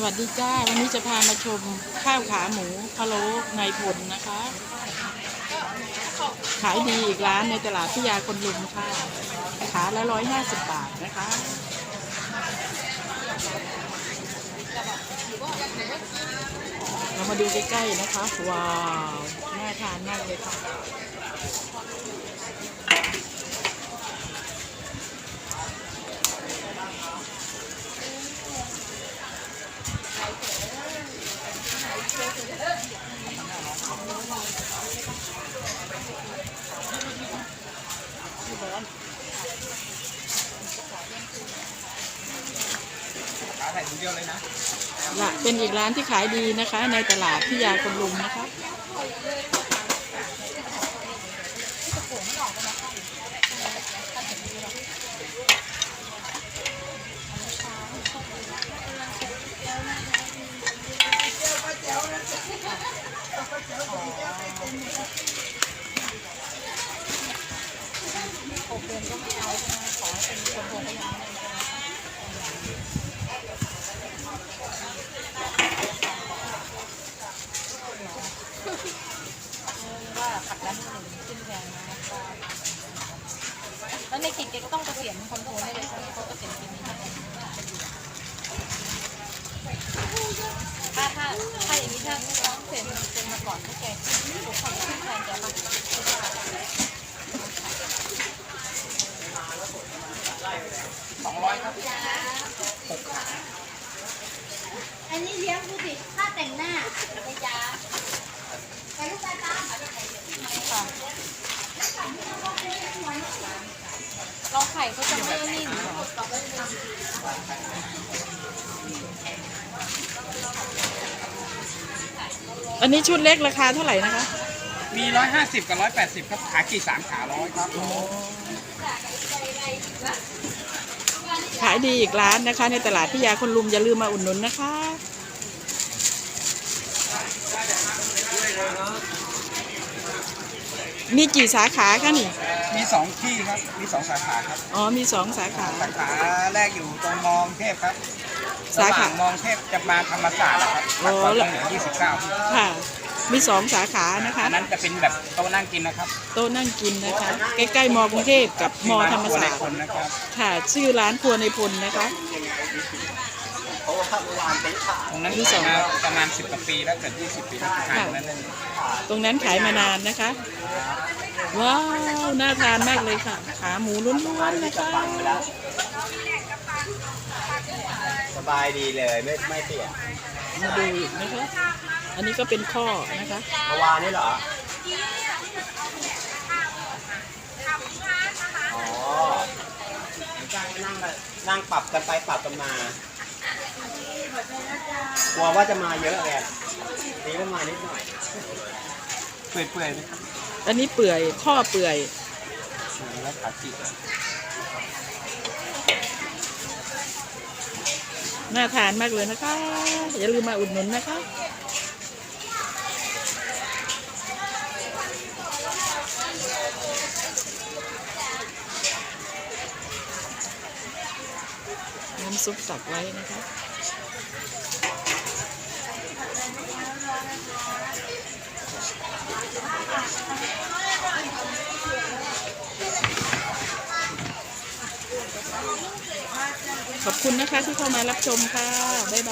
สวัสดีจ้า วันนี้จะพามาชมข้าวขาหมูพะโล้ในพลนะคะ ขายดีอีกร้านในตลาดพิยาคนลุมค่ะ ขาละร้อยห้าสิบบาทนะคะ เรามาดูใกล้ๆนะคะ ว้าว น่าทานมากเลยค่ะ ขาใส่ถุงเดียวเลยนะละเป็นอีกร้านที่ขายดีนะคะ ในตลาดพิยาคนลุมนะคะว่าขัดร้านหนึ่งขึ้นแพงนะ แล้วในกิจแกก็ต้องเกษียณคอนโทรลได้เลยใช่ไหมเขาเกษียณปีนี้ถ้าถ้าถ้าอย่างนี้ถ้าน้องเซ็นเซ็นมาก่อนถ้าแกขึ้นผมขอขึ้นแทนแกป่ะสองร้อยครับหกขาอันนี้เลี้ยงดูสิค่าแต่งหน้าไปจ้าไปลูกไปตามค่ะเรา ไข่เขาจะไม่นิ่มเหรออันนี้ชุดเล็กราคาเท่าไหร่นะคะ มีร้อยห้าสิบกับร้อยแปดสิบครับ ขากี่สามขาร้อยครับขายดีอีกร้านนะคะ ในตลาดพิยาคนลุมอย่าลืมมาอุดหนุนนะคะ มีกี่สาขาคะนี่มีสองที่ครับ มีสองสาขาครับอ๋อมีสองสาขา สาขาแรกอยู่ตรงมองเทพครับสาขา ระหว่งมองเทพจะมาธรรมศาสตร์นะครับโอ้ปากซอยเหนือยี่สิบเก้าค่ะ มีสองสาขานะคะ อันนั้นจะเป็นแบบโต๊ะนั่งกินนะครับโต๊ะนั่งกินนะคะ ใกล้ๆมอกรุงเทพกับมธรรมศาสตร์คนนะครับ ค่ะ ชื่อร้านครัวในพลนะคะ ตรงนั้นที่สองมาประมาณสิบกว่าปีแล้วเกิดยี่สิบปีแล้วทานตรงนั้นเลยตรงนั้นขายมานานนะคะ ว้าว น่าทานมากเลยค่ะ ขาหมูล้วนๆนะคะสบายดีเลยไม่ไม่เปียกมาดูอีกนะคะ อันนี้ก็เป็นข้อนะคะเมื่อวานนี่เหรออ๋อนั่งนั่งปรับกันไปปรับกันมา กลัวว่าจะมาเยอะเลยอะนี่ก็มานิดหน่อย เปื่อยๆไหมครับอันนี้เปื่อยข้อเปื่อย แล้วขากี่น่าทานมากเลยนะคะ อย่าลืมมาอุดหนุนนะคะ น้ำซุปตักไว้นะคะ ขอบคุณนะคะที่เข้ามารับชมค่ะ บ๊ายบาย